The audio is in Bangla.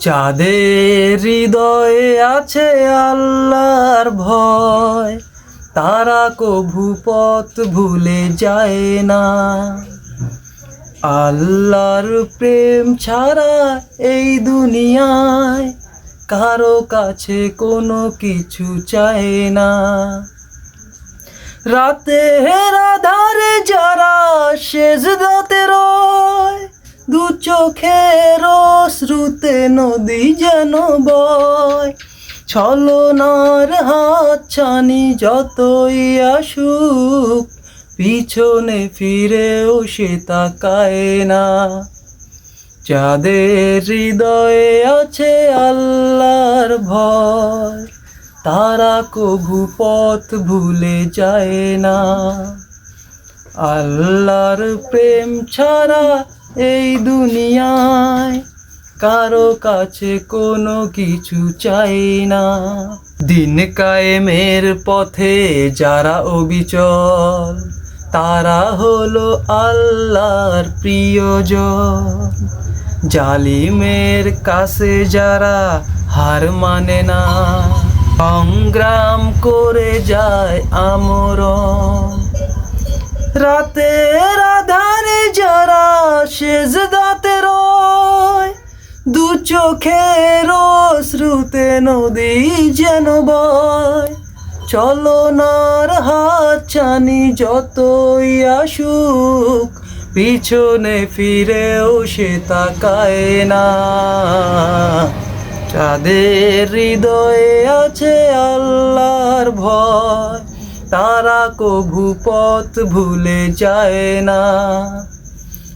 চাঁদের হৃদয়ে আছে আল্লাহর ভয়। তারা কভু পথ ভুলে যায় না। আল্লাহর প্রেম ছাড়া এই দুনিয়ায় কারও কাছে কোনো কিছু চায় না। রাতে রাধারে যারা শেষ দাতে রয় দু চোখের শ্রুতে নদী যেন বয়। ছলনার হাত ছানি যতই আসুক, পিছনে ফিরেও সে তাকায় না। যাদের হৃদয়ে আছে আল্লাহর ভয়, তারা কভু পথ ভুলে যায় না। আল্লাহর প্রেম ছাড়া এই দুনিয়ায় কারও কাছে কোনো কিছু চাই না। দিন কায়েমের পথে যারা অবিচল, তারা হলো আল্লাহর প্রিয়জন। জালিমের কাছে যারা হার মানে না, সংগ্রাম করে যায় আমরণ। রাতে যারা শেষ দাতে দু চোখের শ্রুতে নদী যেন বয়। চলনার হাত ছানি যতই আসুক, পিছনে ফিরেও সে তাকায় না। যাদের হৃদয়ে আছে আল্লাহর ভয়, তারা কভু পথ ভুলে যায় না।